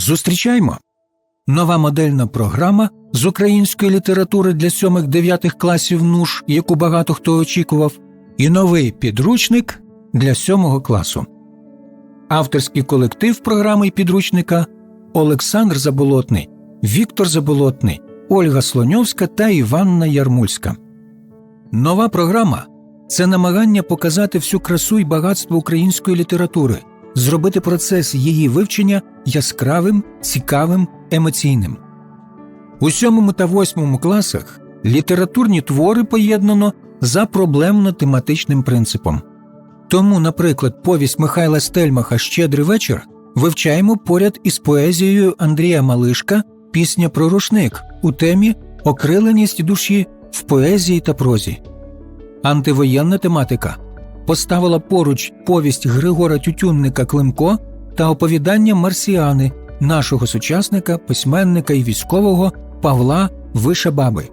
Зустрічаймо! Нова модельна програма з української літератури для 7-9 класів НУШ, яку багато хто очікував, і новий підручник для 7 класу. Авторський колектив програми і підручника Олександр Заболотний, Віктор Заболотний, Ольга Слоньовська та Іванна Ярмульська. Нова програма це намагання показати всю красу і багатство української літератури, зробити процес її вивчення яскравим, цікавим, емоційним. У сьомому та восьмому класах літературні твори поєднано за проблемно-тематичним принципом. Тому, наприклад, повість Михайла Стельмаха Щедрий вечір вивчаємо поряд із поезією Андрія Малишка Пісня про рушник у темі Окриленість душі в поезії та прозі. Антивоєнна тематика поставила поруч повість Григора Тютюнника Климко та оповідання Марсіани нашого сучасника, письменника і військового Павла Вишебаби.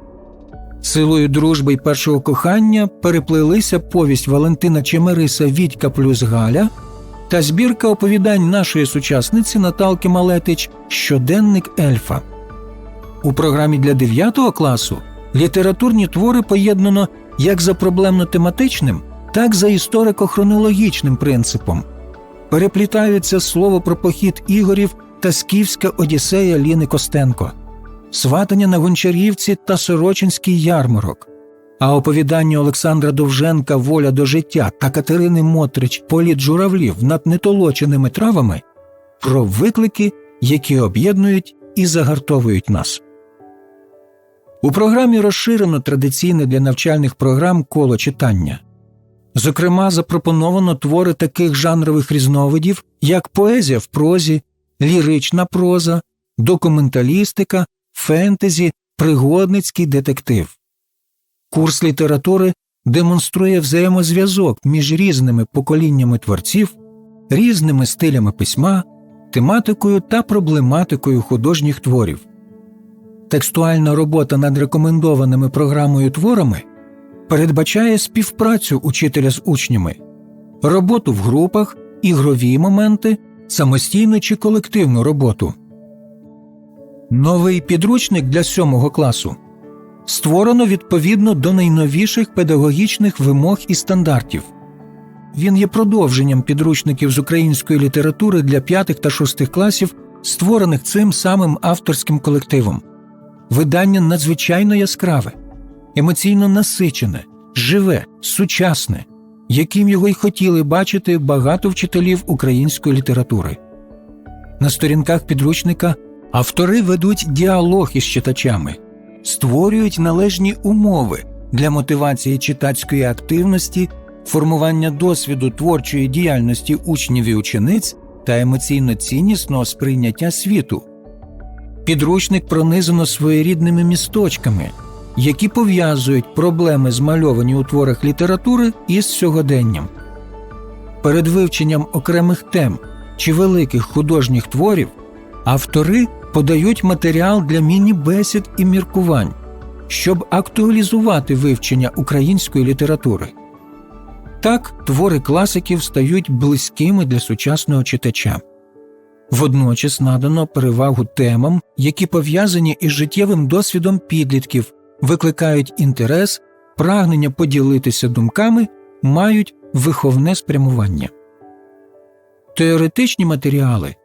Силою дружби й першого кохання переплилися повість Валентина Чемериса Вітька плюс Галя та збірка оповідань нашої сучасниці Наталки Малетич Щоденник Ельфа. У програмі для 9 класу літературні твори поєднано як за проблемно-тематичним, так за історико-хронологічним принципом. Переплітаються слово про похід Ігорів та скіфська Одіссея Ліни Костенко, сватання на Гончарівці та Сорочинський ярмарок, а оповідання Олександра Довженка Воля до життя та Катерини Мотрич Політ журавлів над нетолоченими травами про виклики, які об'єднують і загартовують нас. У програмі розширено традиційне для навчальних програм коло читання. Зокрема, запропоновано твори таких жанрових різновидів, як поезія в прозі, лірична проза, документалістика, фентезі, пригодницький детектив. Курс літератури демонструє взаємозв'язок між різними поколіннями творців, різними стилями письма, тематикою та проблематикою художніх творів. Текстуальна робота над рекомендованими програмою творами передбачає співпрацю учителя з учнями, роботу в групах, ігрові моменти, самостійну чи колективну роботу. Новий підручник для сьомого класу створено відповідно до найновіших педагогічних вимог і стандартів. Він є продовженням підручників з української літератури для п'ятих та шостих класів, створених цим самим авторським колективом. Видання надзвичайно яскраве, емоційно насичене, живе, сучасне, яким його й хотіли бачити багато вчителів української літератури. На сторінках підручника автори ведуть діалог із читачами, створюють належні умови для мотивації читацької активності, формування досвіду творчої діяльності учнів і учениць та емоційно ціннісного сприйняття світу. Підручник пронизано своєрідними місточками, які пов'язують проблеми, змальовані у творах літератури із сьогоденням. Перед вивченням окремих тем чи великих художніх творів автори подають матеріал для міні-бесід і міркувань, щоб актуалізувати вивчення української літератури. Так твори класиків стають близькими для сучасного читача. Водночас надано перевагу темам, які пов'язані із життєвим досвідом підлітків, викликають інтерес, прагнення поділитися думками, мають виховне спрямування. Теоретичні матеріали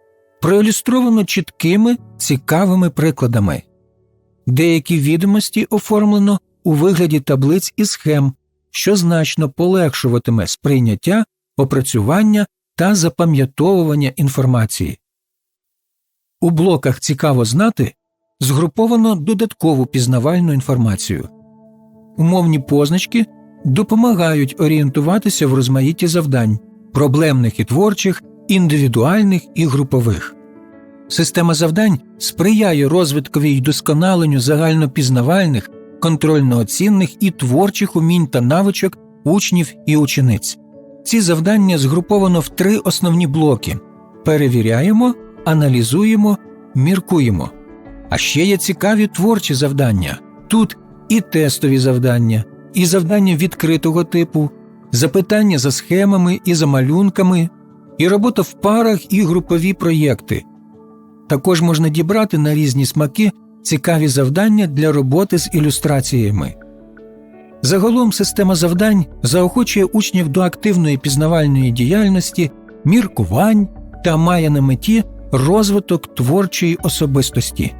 проілюстровано чіткими, цікавими прикладами, деякі відомості оформлено у вигляді таблиць і схем, що значно полегшуватиме сприйняття, опрацювання та запам'ятовування інформації. У блоках Цікаво знати згруповано додаткову пізнавальну інформацію. Умовні позначки допомагають орієнтуватися в розмаїтті завдань, проблемних і творчих, індивідуальних і групових. Система завдань сприяє розвиткові й досконаленню загальнопізнавальних, контрольно-оцінних і творчих умінь та навичок учнів і учениць. Ці завдання згруповано в три основні блоки перевіряємо, аналізуємо, міркуємо. А ще є цікаві творчі завдання. Тут і тестові завдання, і завдання відкритого типу, запитання за схемами і за малюнками, і робота в парах і групові проєкти. Також можна дібрати на різні смаки цікаві завдання для роботи з ілюстраціями. Загалом система завдань заохочує учнів до активної пізнавальної діяльності, міркувань та має на меті розвиток творчої особистості.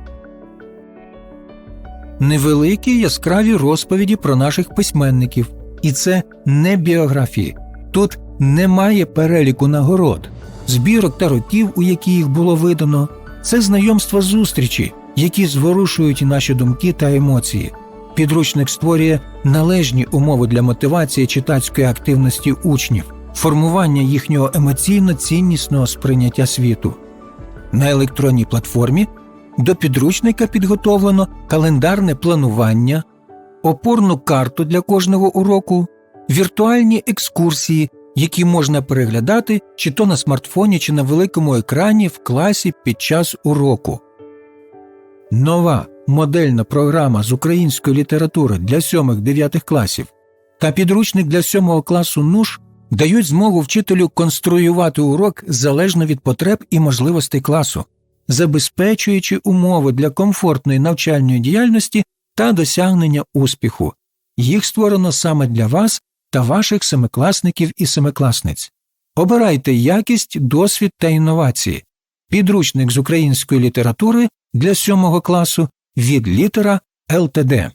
Невеликі яскраві розповіді про наших письменників, і це не біографії. Тут немає переліку нагород, збірок та років, у які їх було видано. Це знайомства зустрічі, які зворушують наші думки та емоції. Підручник створює належні умови для мотивації читацької активності учнів, формування їхнього емоційно ціннісного сприйняття світу. На електронній платформі до підручника підготовлено календарне планування, опорну карту для кожного уроку, віртуальні екскурсії, які можна переглядати чи то на смартфоні, чи на великому екрані в класі під час уроку. Нова модельна програма з української літератури для 7-9 класів та підручник для 7 класу НУШ дають змогу вчителю конструювати урок залежно від потреб і можливостей класу, забезпечуючи умови для комфортної навчальної діяльності та досягнення успіху. Їх створено саме для вас та ваших семикласників і семикласниць. Обирайте якість, досвід та інновації. Підручник з української літератури для 7 класу від літера ЛТД.